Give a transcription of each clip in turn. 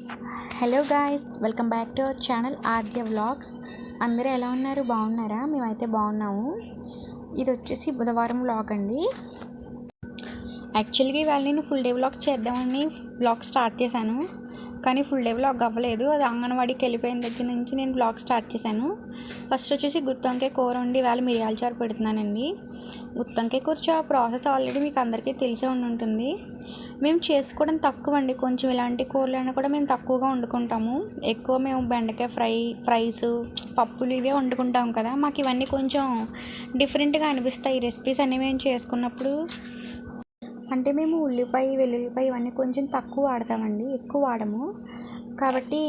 Hello guys welcome back to our channel Aadya vlogs అందరూ ఎలా ఉన్నారు? బాగున్నారా? మేమైతే బాగున్నాము. ఇది వచ్చేసి బుధవారం వ్లాగ్ అండి. యాక్చువల్గా ఇవాళ నేను ఫుల్ డే వ్లాగ్ చేద్దామని వ్లాగ్ స్టార్ట్ చేశాను. కానీ ఫుల్ డే బ్లాగ్ అవ్వలేదు. అది అంగన్వాడీకి వెళ్ళిపోయిన దగ్గర నుంచి నేను బ్లాగ్ స్టార్ట్ చేశాను. ఫస్ట్ వచ్చేసి గుత్తొంకాయ కూర ఉండి వేళ మిరియాల చారు పెడుతున్నానండి. గుత్తొంకాయ కూర ప్రాసెస్ ఆల్రెడీ మీకు అందరికీ తెలిసే ఉండి ఉంటుంది. మేము చేసుకోవడం తక్కువ అండి కొంచెం ఇలాంటి కూరలైనా కూడా మేము తక్కువగా వండుకుంటాము. ఎక్కువ మేము బెండకాయ ఫ్రై ఫ్రైస్ పప్పులు ఇవే వండుకుంటాం కదా. మాకు ఇవన్నీ కొంచెం డిఫరెంట్గా అనిపిస్తాయి. ఈ రెసిపీస్ అన్నీ మేము చేసుకున్నప్పుడు అంటే మేము ఉల్లిపాయ వెల్లుల్లిపాయ ఇవన్నీ కొంచెం తక్కువ వాడతామండి ఎక్కువ వాడము. కాబట్టి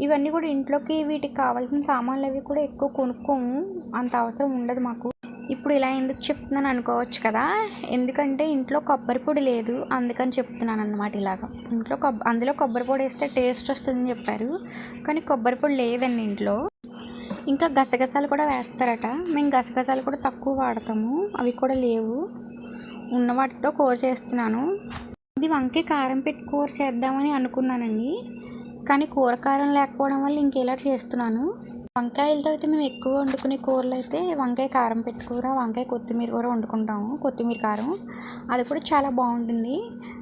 ఇవన్నీ కూడా ఇంట్లోకి వీటికి కావాల్సిన సామాన్లు అవి కూడా ఎక్కువ కొనుక్కోము. అంత అవసరం ఉండదు మాకు. ఇప్పుడు ఇలా ఎందుకు చెప్తున్నాను అనుకోవచ్చు కదా? ఎందుకంటే ఇంట్లో కొబ్బరి పొడి లేదు అందుకని చెప్తున్నాను అన్నమాట ఇలాగ. ఇంట్లో కొబ్బ అందులో కొబ్బరి పొడి వేస్తే టేస్ట్ వస్తుందని చెప్పారు. కానీ కొబ్బరి పొడి లేదండి ఇంట్లో. ఇంకా గసగసాలు కూడా వేస్తారట. మేము గసగసాలు కూడా తక్కువ వాడతాము. అవి కూడా లేవు. ఉన్న వాటితో కూర చేస్తున్నాను. ఇది వంకాయ కారం పెట్టి కూర చేద్దామని అనుకున్నానండి. కానీ కూర కారం లేకపోవడం వల్ల ఇంకేలా చేస్తున్నాను? వంకాయలతో అయితే మేము ఎక్కువ వండుకునే కూరలు అయితే వంకాయ కారం పెట్టి కూర వంకాయ కొత్తిమీర కూర వండుకుంటాము కొత్తిమీర కారం. అది కూడా చాలా బాగుంటుంది.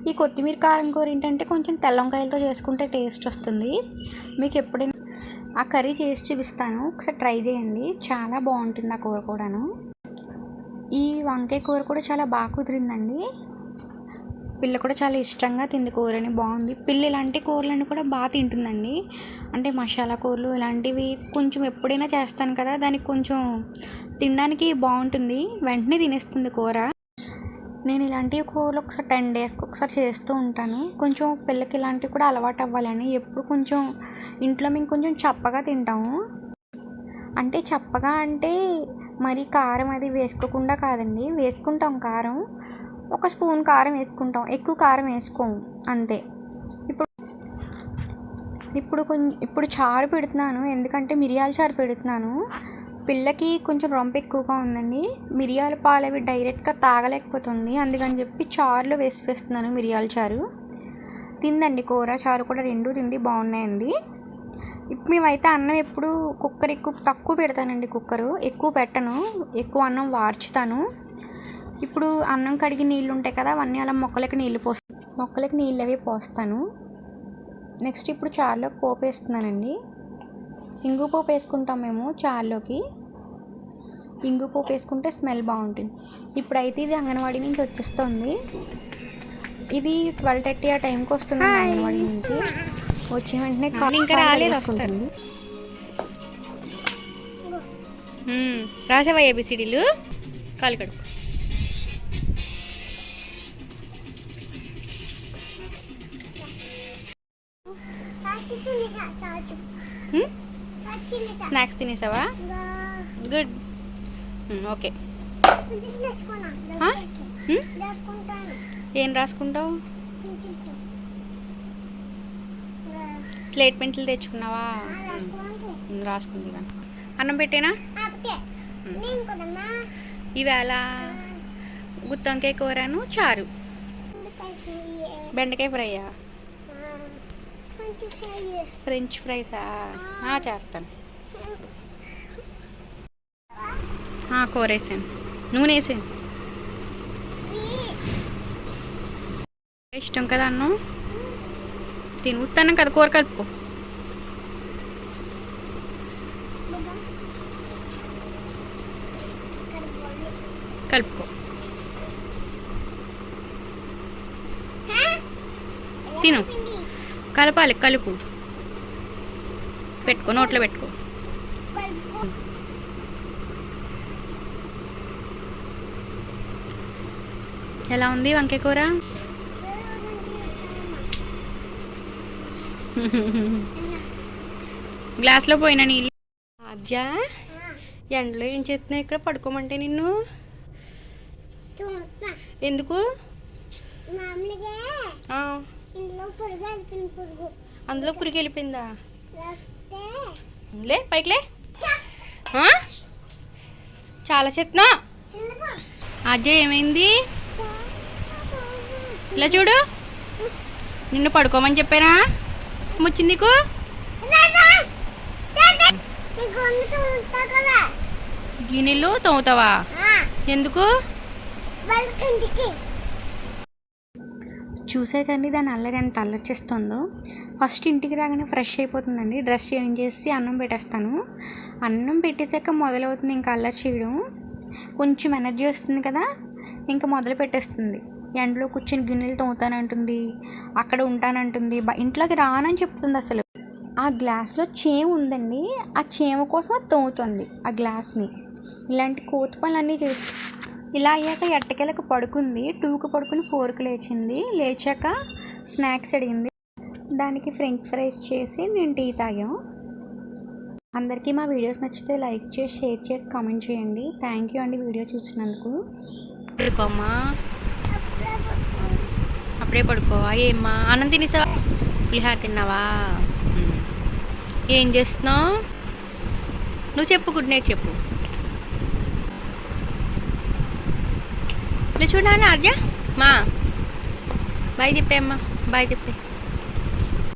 ఈ కొత్తిమీర కారం కూర ఏంటంటే కొంచెం తెల్ల వంకాయలతో చేసుకుంటే టేస్ట్ వస్తుంది. మీకు ఎప్పుడైనా ఆ కర్రీ చేసి చూపిస్తాను. ఒకసారి ట్రై చేయండి. చాలా బాగుంటుంది ఆ కూర కూడాను. ఈ వంకాయ కూర కూడా చాలా బాగా కుదిరిందండి. పిల్ల కూడా చాలా ఇష్టంగా తింది కూరని బాగుంది. పిల్ల ఇలాంటి కూరలను కూడా బాగా తింటుందండి. అంటే మసాలా కూరలు ఇలాంటివి కొంచెం ఎప్పుడైనా చేస్తాను కదా దానికి కొంచెం తినడానికి బాగుంటుంది. వెంటనే తినేస్తుంది కూర. నేను ఇలాంటి కూరలు ఒకసారి టెన్ డేస్కి ఒకసారి చేస్తూ ఉంటాను. కొంచెం పిల్లకి ఇలాంటివి కూడా అలవాటు అవ్వాలని ఎప్పుడు కొంచెం ఇంట్లో మేము కొంచెం చప్పగా తింటాము. అంటే చప్పగా అంటే మరి కారం అది వేసుకోకుండా కాదండి వేసుకుంటాం కారం. ఒక స్పూన్ కారం వేసుకుంటాం ఎక్కువ కారం వేసుకోము అంతే. ఇప్పుడు ఇప్పుడు కొంచెం ఇప్పుడు చారు పెడుతున్నాను ఎందుకంటే మిరియాల చారు పెడుతున్నాను. పిల్లకి కొంచెం రొంప ఎక్కువగా ఉందండి. మిరియాల పాలు అవి డైరెక్ట్గా తాగలేకపోతుంది అందుకని చెప్పి చారులో వేసి వేస్తున్నాను మిరియాల చారు. తిందండి కూర చారు కూడా రెండు తింది బాగున్నాయండి. మేమైతే అన్నం ఎప్పుడు కుక్కర్ ఎక్కువ తక్కువ పెడతానండి కుక్కరు. ఎక్కువ పెట్టను. ఎక్కువ అన్నం వార్చుతాను. ఇప్పుడు అన్నం కడిగి నీళ్ళు ఉంటాయి కదా అవన్నీ అలా మొక్కలకి నీళ్ళు పోస్ మొక్కలకి నీళ్ళు అవి పోస్తాను. నెక్స్ట్ ఇప్పుడు చారులో పోపు వేస్తున్నానండి. ఇంగు పోపు వేసుకుంటాం మేము చారులోకి. ఇంగు పోపు వేసుకుంటే స్మెల్ బాగుంటుంది. ఇప్పుడైతే ఇది అంగన్వాడీ నుంచి వచ్చేస్తుంది. ఇది ట్వెల్వ్ థర్టీ ఆ టైంకి వస్తుంది అంగన్వాడీ నుంచి. వచ్చిన వెంటనే ఇంకా రాలేదు, రాసావా ఏబిసిడీలు? కాలు కడుపు? స్నాక్స్ తినేసావా? గుడ్. ఓకే? ఏం రాసుకుంటావు? Slate pencil తెచ్చుకున్నావా? రాసుకుంది. అన్నం పెట్టేనా? ఈవేళ గుత్తొంకాయ కూరను చారు. బెండకాయ ఫ్రైయా ఫ్రెంచ్ ఫ్రైసా చేస్తాను. కూర వేసాను నూనె వేసాను ఇష్టం కదా అన్నం? తిను. ఉత్తానం కదా కూర కలుపుకో కలుపుకో. తిను. కలపాలి కలుపు. పెట్టుకో నోట్లో పెట్టుకో. ఎలా ఉంది వంకాయ కూర? గ్లాస్లో పోయిన నీళ్ళు. ఆద్య ఎండలో ఏం చేస్తున్నావు ఇక్కడ? పడుకోమంటే నిన్ను? ఎందుకు? పురుగు పురుగు. అందులో పురికి వెళ్ళిపోయిందా? వస్తే లే పైకి లే. ఆ? చాలా చెత్తున్నా వెళ్ళిపో. ఆద్య ఏమైంది? ఇలా చూడు. నిన్ను పడుకోమని చెప్పానా? వచ్చింది నీకు? గిన్నెలు తోముతావా? ఎందుకు? చూసే కానీ దాని అల్లరి ఎంత అల్లరిచేస్తుందో ఫస్ట్ ఇంటికి రాగానే ఫ్రెష్ అయిపోతుందండి. డ్రెస్ చేంజ్ చేసి అన్నం పెట్టేస్తాను. అన్నం పెట్టేశాక మొదలవుతుంది ఇంకా అల్లరి చేయడం. కొంచెం ఎనర్జీ వస్తుంది కదా ఇంకా మొదలు పెట్టేస్తుంది. ఎండలో కూర్చొని గిన్నెలు తోముతానంటుంది అక్కడ ఉంటానంటుంది. ఇంట్లోకి రానని చెప్తుంది అసలు. ఆ గ్లాస్లో చేము ఉందండి. ఆ చేమ కోసం అది తోముతుంది ఆ గ్లాస్ని. ఇలాంటి కోతి పనులన్నీ చేసి ఇలా అయ్యాక ఎట్టకెళ్ళక పడుకుంది. టూకు పడుకుని ఫోర్కి లేచింది. లేచాక స్నాక్స్ అడిగింది. దానికి ఫ్రెంచ్ ఫ్రైస్ చేసి నేను టీ తాగాం. అందరికీ మా వీడియోస్ నచ్చితే లైక్ చేసి షేర్ చేసి కామెంట్ చేయండి. థ్యాంక్ యూ అండి వీడియో చూసినందుకు. పడుకోమ్మా అప్పుడే పడుకోవా? ఏమ్మా? అన్నం తినేసావా? పులిహార తిన్నావా? ఏం చేస్తున్నావు? నువ్వు చెప్పు గుడ్ నైట్ చెప్పు. ఇలా చూడాలి ఆద్య మా. బాయ్ చెప్పే అమ్మా. బాయ్ చెప్పే.